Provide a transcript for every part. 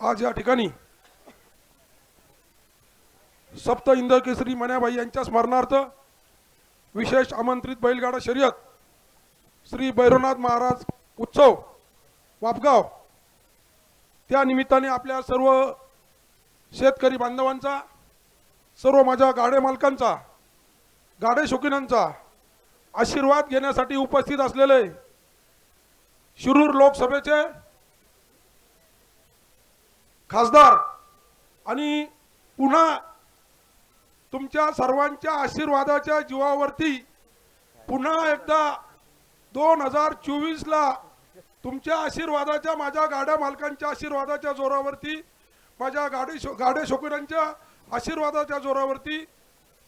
आज या ठिकाणी सप्त इंद केसरी मन्याबाई यांच्या स्मरणार्थ विशेष आमंत्रित बैलगाडा शर्यत श्री भैरवनाथ महाराज उत्सव वापगाव. त्या निमित्ताने आपल्या सर्व शेतकरी बांधवांचा सर्व माझ्या गाडे मालकांचा गाडे शौकीनांचा आशीर्वाद घेण्यासाठी उपस्थित असलेले शिरूर लोकसभेचे खासदार. आणि पुन्हा तुमच्या सर्वांच्या आशीर्वादाच्या जीवावरती पुन्हा एकदा दोन हजार चोवीसला तुमच्या आशीर्वादाच्या माझ्या गाड्या मालकांच्या आशीर्वादाच्या जोरावरती माझ्या गाडी शो गाड्या शोकऱ्यांच्या आशीर्वादाच्या जोरावरती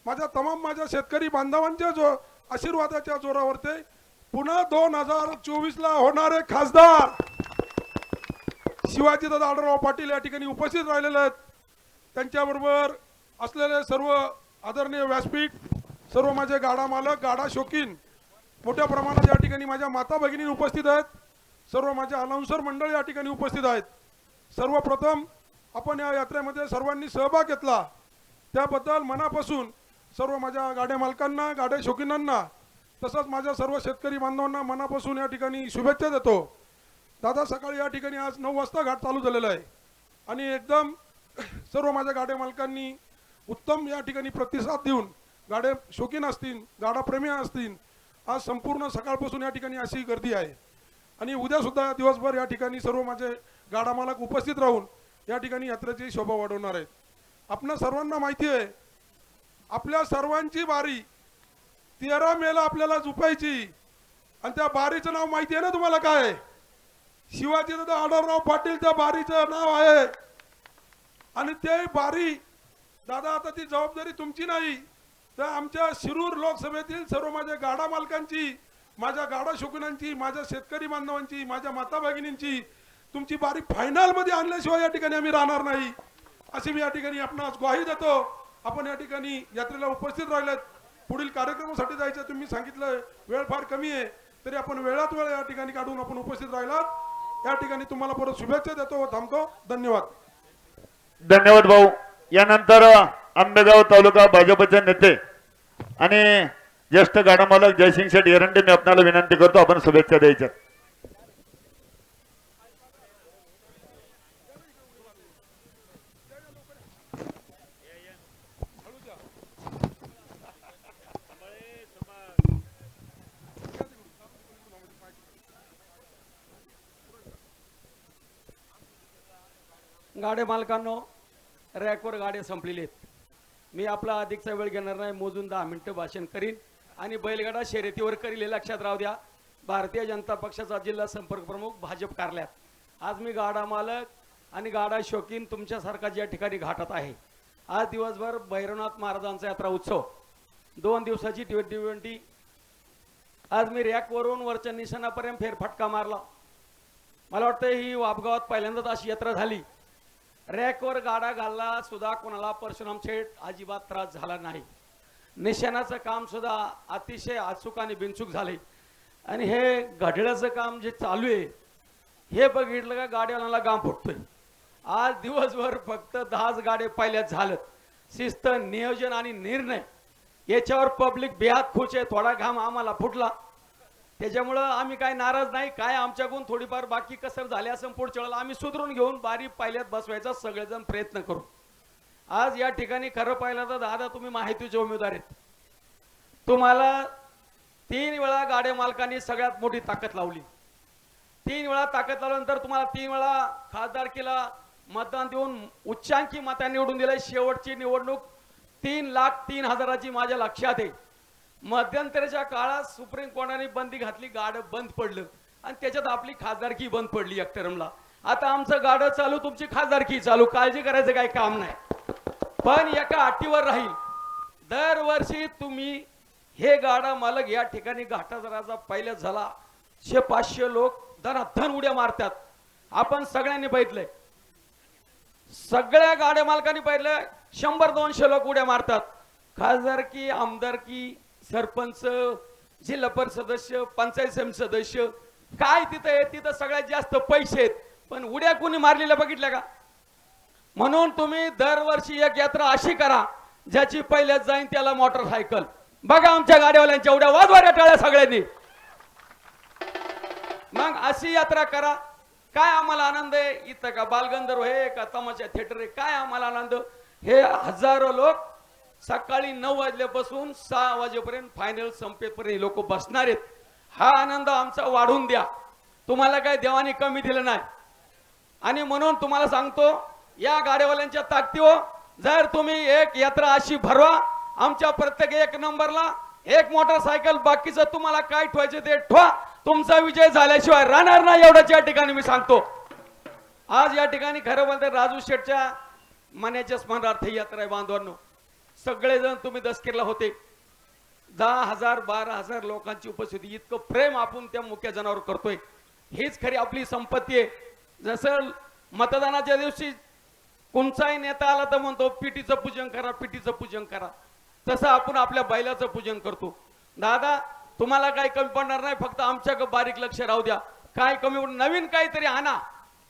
माझ्या तमाम माझ्या शेतकरी बांधवांच्या जो आशीर्वादाच्या जोरावरती पुन्हा दोन हजार चोवीसला होणारे खासदार. शिवाजीदादा आढळराव पाटील या ठिकाणी उपस्थित राहिलेले आहेत. त्यांच्याबरोबर असलेले सर्व आदरणीय व्यासपीठ सर्व माझे गाडा मालक गाडा शौकीन मोठ्या प्रमाणात या ठिकाणी माझ्या माता भगिनी उपस्थित आहेत. सर्व माझे अनाउन्सर मंडळ या ठिकाणी उपस्थित आहेत. सर्वप्रथम आपण या यात्रेमध्ये सर्वांनी सहभाग घेतला. त्याबद्दल मनापासून सर्व माझ्या गाड्या मालकांना गाड्या शौकीनांना तसंच माझ्या सर्व शेतकरी बांधवांना मनापासून या ठिकाणी शुभेच्छा देतो. दादा सकाळी या ठिकाणी आज नऊ वाजता घाट चालू झालेला आहे. आणि एकदम सर्व माझ्या गाड्या मालकांनी उत्तम या ठिकाणी प्रतिसाद देऊन गाड्या शौकीन असतील गाडाप्रेमी असतील आज संपूर्ण सकाळपासून या ठिकाणी अशी गर्दी आहे. आणि उद्यासुद्धा दिवसभर या ठिकाणी सर्व माझे गाडा मालक उपस्थित राहून या ठिकाणी यात्रेची शोभा वाढवणार आहेत. आपणा सर्वांना माहिती आहे आपल्या सर्वांची बारी तेरा मेला आपल्याला झुपायची. आणि त्या बारीचं नाव माहिती आहे ना तुम्हाला काय? आहे? शिवाजी दादा आढळराव पाटीलच्या बारीचं नाव आहे. आणि ते बारी दादा आता ती जबाबदारी तुमची नाही. तर आमच्या शिरूर लोकसभेतील सर्व माझ्या गाडा मालकांची माझ्या गाडा शौकीनांची माझ्या शेतकरी बांधवांची माझ्या माता भगिनींची तुमची बारी फायनलमध्ये आणल्याशिवाय या ठिकाणी आम्ही राहणार नाही. अशी मी या ठिकाणी आपणास ग्वाही देतो. आपण या ठिकाणी यात्रेला उपस्थित राहिलेत. पुढील कार्यक्रमासाठी जायचं तुम्ही सांगितलं. वेळ फार कमी आहे. तरी आपण वेळात वेळ या ठिकाणी काढून आपण उपस्थित राहिलात. या ठिकाणी तुम्हाला परत शुभेच्छा देतो व थांबतो. धन्यवाद. धन्यवाद भाऊ. यानंतर आंबेगाव तालुका भाजपचे नेते आणि ज्येष्ठ गाडा मालक जयसिंग शेठ एरंडे मी आपल्याला विनंती करतो आपण शुभेच्छा द्यायच्या. गाडे मालकांनो रॅकवर गाड्या संपलेले आहेत मी आपला अधिकचा वेळ घेणार नाही मोजून दहा मिनटं भाषण करीन. आणि बैलगाडा शर्यतीवर करील हे लक्षात राहू द्या भारतीय जनता पक्षाचा जिल्हा संपर्क प्रमुख भाजप कार्यालयात आज मी गाडा मालक आणि गाडा शौकीन तुमच्यासारखा ज्या ठिकाणी घाटात आहे. आज दिवसभर भैरवनाथ महाराजांचा यात्रा उत्सव. दोन दिवसाची ट्वेंटी ट्वेंटी. आज मी रॅकवरून वरच्या निशाणापर्यंत फेरफटका मारला. मला वाटतं ही वापगावात पहिल्यांदाच अशी यात्रा झाली. रॅकवर गाडा घालला सुद्धा कोणाला परशुराम शेठ अजिबात त्रास झाला नाही. निशाणाचं काम सुद्धा अतिशय अचूक आणि बिनचूक झाले. आणि हे घड्याळाचं काम जे चालू आहे हे बघितलं का गाड्यावाला गाम फुटतोय. आज दिवसभर फक्त दहाच गाडे पहिल्याच झालं शिस्त नियोजन आणि निर्णय याच्यावर पब्लिक बेहात खुश आहे थोडा घाम आम्हाला फुटला. त्याच्यामुळं आम्ही काय नाराज नाही काय आमच्याकडून थोडीफार बाकी कसर झाले असं पुढच्या वेळेला आम्ही सुधरून घेऊन बारीक पाहिल्यात बसवायचा सगळेजण प्रयत्न करू. आज या ठिकाणी खरं पाहिलं तर दादा तुम्ही माहितीचे उमेदवार आहेत. तुम्हाला तीन वेळा गाड्या मालकांनी सगळ्यात मोठी ताकद लावली. तीन वेळा ताकद लावल्यानंतर तुम्हाला तीन वेळा खासदारकीला मतदान देऊन उच्चांकी मतांनी निवडून दिलाय. शेवटची निवडणूक तीन लाख तीन हजाराची माझ्या लक्षात आहे. मध्यंतरीच्या काळात सुप्रीम कोर्टाने बंदी घातली गाडं बंद पडलं. आणि त्याच्यात आपली खासदारकी बंद पडली एक आता आमचं गाडं चालू तुमची खासदारकी चालू. काळजी करायचं काही काम नाही. पण एका अटीवर राहील. दरवर्षी तुम्ही हे गाडा मालक या ठिकाणी घाटाचा पहिला झाला. शे पाचशे लोक धनाधन उड्या मारतात. आपण सगळ्यांनी बघितलंय. सगळ्या गाड्या मालकांनी पाहिलं शंभर दोनशे लोक उड्या मारतात. खासदारकी आमदारकी सरपंच जिल्हा परिषद सदस्य पंचायत समिती सदस्य काय तिथं आहे? तिथं सगळ्यात जास्त पैसे आहेत. पण उड्या कोणी मारलेल्या बघितल्या का? म्हणून तुम्ही दरवर्षी एक यात्रा अशी करा ज्याची पहिल्याच जाईन त्याला मोटरसायकल बघा आमच्या गाड्यावाल्यांच्या एवढ्या वाजवाऱ्या टाळ्या सगळ्यांनी. मग अशी यात्रा करा. काय आम्हाला आनंद आहे? इथं का बालगंधर्व हे का तमाशा थिएटर आहे? काय आम्हाला आनंद? हे हजारो लोक सकाळी नऊ वाजल्यापासून सहा वाजेपर्यंत फायनल संपेपर्यंत लोक बसणार आहेत. हा आनंद आमचा वाढून द्या. तुम्हाला काय देवाने कमी दिलं नाही. आणि म्हणून तुम्हाला सांगतो या गाड्यावाल्यांच्या ताकदीवर जर तुम्ही एक यात्रा अशी भरवा आमच्या प्रत्येक एक नंबरला एक मोटरसायकल बाकीचं तुम्हाला काय ठेवायचं ते ठेवा. तुमचा विजय झाल्याशिवाय राहणार नाही एवढंच या ठिकाणी मी सांगतो. आज या ठिकाणी खरं बोलते राजू शेठच्या मनाच्या स्मरणार्थ यात्रा आहे बांधवांनो. सगळेजण तुम्ही दसकीरला होते. दहा हजार बारा हजार लोकांची उपस्थिती इतकं प्रेम आपण त्या मुख्य जनावर करतोय. हीच खरी आपली संपत्ती आहे. जसं मतदानाच्या दिवशी कोणचाही नेता आला तर म्हणतो पिटीचं पूजन करा पिटीचं पूजन करा. तसं आपण आपल्या बैलाचं पूजन करतो. दादा तुम्हाला काही कमी पडणार नाही फक्त आमच्या बारीक लक्ष राहू द्या. काय कमी नवीन काहीतरी आणा.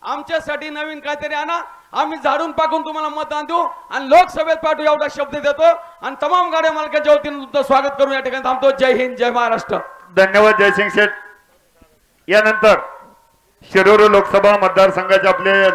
आमच्यासाठी नवीन काहीतरी आणा. आम्ही झाडून पाकून तुम्हाला मतदान देऊ आणि लोकसभेत पाठवू एवढा शब्द देतो आणि तमाम गाड्या मालकांच्या वतीनं तुमचं स्वागत करून या ठिकाणी थांबतो. जय हिंद जय महाराष्ट्र. धन्यवाद जयसिंग शेठ. यानंतर शिरूर लोकसभा मतदारसंघाचे आपले